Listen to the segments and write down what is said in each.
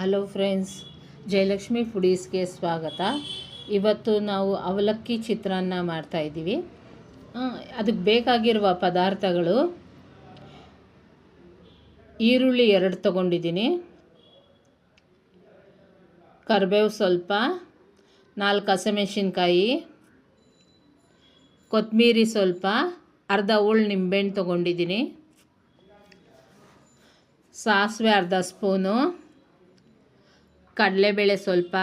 Hello friends, Jayalakshmi ಫುಡೀಸ್ಗೆ ಸ್ವಾಗತ. ಇವತ್ತು ನಾವು ಅವಲಕ್ಕಿ ಚಿತ್ರಾನ್ನ ಮಾಡ್ತಾಯಿದ್ದೀವಿ ಅದಕ್ಕೆ ಬೇಕಾಗಿರುವ ಪದಾರ್ಥಗಳು ಈರುಳ್ಳಿ ಎರಡು ತೊಗೊಂಡಿದ್ದೀನಿ. ಕರಿಬೇವು ಸ್ವಲ್ಪ, ನಾಲ್ಕು ಹಸಿಮೆಣಸಿನ್ಕಾಯಿ, ಕೊತ್ತಂಬರಿ ಸ್ವಲ್ಪ, ಅರ್ಧ ಹೋಳು ನಿಂಬೆಹಣ್ಣು ತೊಗೊಂಡಿದ್ದೀನಿ. ಸಾಸಿವೆ ಅರ್ಧ ಸ್ಪೂನು. ಕಡಲೆಬೇಳೆ ಸ್ವಲ್ಪ.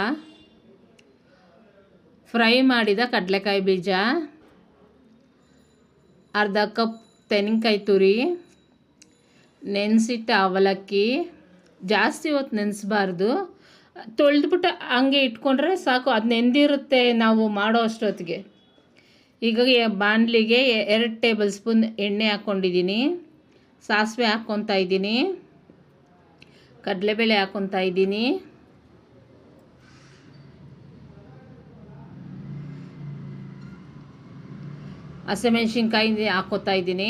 ಫ್ರೈ ಮಾಡಿದ ಕಡಲೆಕಾಯಿ ಬೀಜ. ಅರ್ಧ ಕಪ್ ತೆಂಗಿನಕಾಯಿ ತುರಿ. ನೆನೆಸಿಟ್ಟ ಅವಲಕ್ಕಿ. ಜಾಸ್ತಿ ಹೊತ್ತು ನೆನೆಸ್ಬಾರ್ದು. ತೊಳೆದ್ಬಿಟ್ಟು ಹಂಗೆ ಇಟ್ಕೊಂಡ್ರೆ ಸಾಕು. ಅದು ನೆಂದಿರುತ್ತೆ ನಾವು ಮಾಡೋ ಅಷ್ಟೊತ್ತಿಗೆ. ಈಗ ಬಾಣಲಿಗೆ ಎರಡು ಟೇಬಲ್ ಸ್ಪೂನ್ ಎಣ್ಣೆ ಹಾಕ್ಕೊಂಡಿದ್ದೀನಿ. ಸಾಸಿವೆ ಹಾಕ್ಕೊತಾ ಇದ್ದೀನಿ. ಕಡಲೆಬೇಳೆ ಹಾಕ್ಕೊತಾ ಇದ್ದೀನಿ. ಹಸಿಮೆಣ್ಸಿನ್ಕಾಯಿ ಹಾಕೋತಾ ಇದ್ದೀನಿ.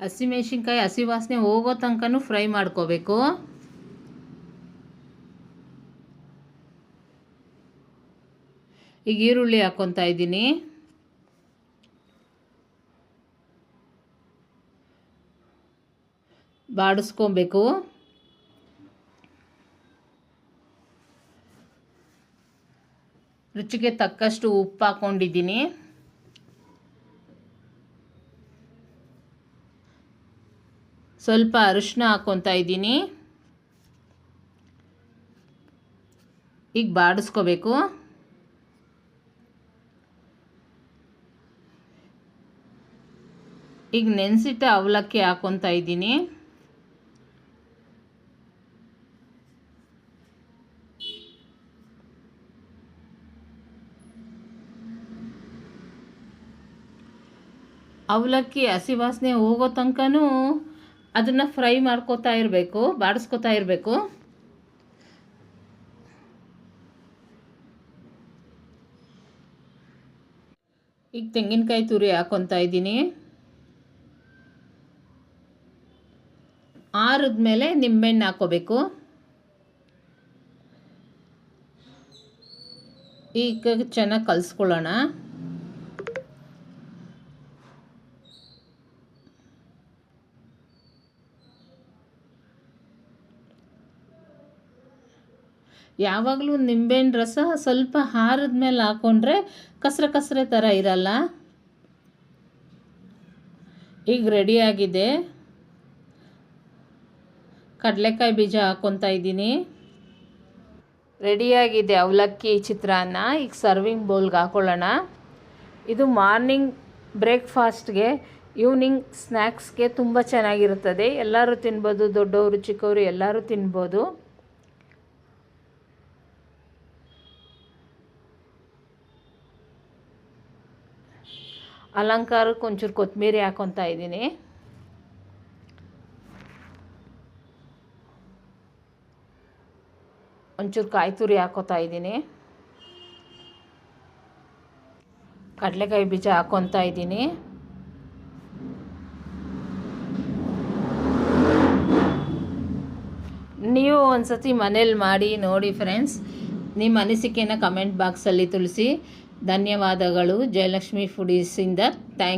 ಹಸಿಮೆಣ್ಸಿನ್ಕಾಯಿ ಹಸಿ ವಾಸನೆ ಹೋಗೋ ತನಕನೂ ಫ್ರೈ ಮಾಡ್ಕೋಬೇಕು. ಈಗ ಈರುಳ್ಳಿ ಹಾಕ್ಕೊತಾ ಇದ್ದೀನಿ. ಬಾಡಿಸ್ಕೊಬೇಕು. ರುಚಿಗೆ ತಕ್ಕಷ್ಟು ಉಪ್ಪು ಹಾಕ್ಕೊಂಡಿದ್ದೀನಿ ಸ್ವಲ್ಪ ಅರಿಶಿನ ಹಾಕ್ಕೊತಾ ಇದ್ದೀನಿ. ಈಗ ಬಾಡಿಸ್ಕೋಬೇಕು. ಈಗ ನೆನೆಸಿಟ್ಟ ಅವಲಕ್ಕಿ ಹಾಕ್ಕೊತಾ ಇದ್ದೀನಿ. ಅವಲಕ್ಕಿ ಹಸಿ ವಾಸನೆ ಹೋಗೋ ತನಕನೂ ಅದನ್ನು ಫ್ರೈ ಮಾಡ್ಕೋತಾ ಇರಬೇಕು, ಬಾಡಿಸ್ಕೋತಾ ಇರಬೇಕು. ಈಗ ತೆಂಗಿನಕಾಯಿ ತುರಿ ಹಾಕೊತ ಇದ್ದೀನಿ. ಆರಿದ್ಮೇಲೆ ನಿಂಬೆಹಣ್ಣು ಹಾಕೋಬೇಕು. ಈಗ ಚೆನ್ನಾಗಿ ಕಲಿಸ್ಕೊಳ್ಳೋಣ. ಯಾವಾಗಲೂ ನಿಂಬೆಹಣ್ಣು ರಸ ಸ್ವಲ್ಪ ಹಾರದ ಮೇಲೆ ಹಾಕ್ಕೊಂಡ್ರೆ ಕಸರೆ ಕಸರೆ ಥರ ಇರಲ್ಲ. ಈಗ ರೆಡಿಯಾಗಿದೆ ಕಡಲೆಕಾಯಿ ಬೀಜ ಹಾಕ್ಕೊತಾ ಇದ್ದೀನಿ. ರೆಡಿಯಾಗಿದೆ ಅವಲಕ್ಕಿ ಚಿತ್ರಾನ್ನ. ಈಗ ಸರ್ವಿಂಗ್ ಬೌಲ್ಗೆ ಹಾಕೊಳ್ಳೋಣ. ಇದು ಮಾರ್ನಿಂಗ್ ಬ್ರೇಕ್ಫಾಸ್ಟ್ಗೆ ಈವ್ನಿಂಗ್ ಸ್ನ್ಯಾಕ್ಸ್ಗೆ ತುಂಬ ಚೆನ್ನಾಗಿರುತ್ತದೆ. ಎಲ್ಲರೂ ತಿನ್ಬೋದು, ದೊಡ್ಡವರು ಚಿಕ್ಕವರು ಎಲ್ಲರೂ ತಿನ್ಬೋದು. ಅಲಂಕಾರಕ್ಕೆ ಒಂಚೂರು ಕೊತ್ತಂಬರಿ ಹಾಕೊತ ಇದ್ದೀನಿ. ಒಂಚೂರು ಕಾಯಿ ತುರಿ ಹಾಕೋತಾ ಇದ್ದೀನಿ. ಕಡಲೆಕಾಯಿ ಬೀಜ ಹಾಕ್ಕೊತಾ ಇದ್ದೀನಿ. ನೀವು ಒಂದು ಸತಿ ಮನೇಲಿ ಮಾಡಿ ನೋಡಿ ಫ್ರೆಂಡ್ಸ್, ನಿಮ್ಮ ಅನಿಸಿಕೆನ ಕಮೆಂಟ್ ಬಾಕ್ಸಲ್ಲಿ ತಿಳಿಸಿ. ಧನ್ಯವಾದಗಳು. ಜಯಲಕ್ಷ್ಮಿ ಫುಡೀಸಿಂದ ಥ್ಯಾಂಕ್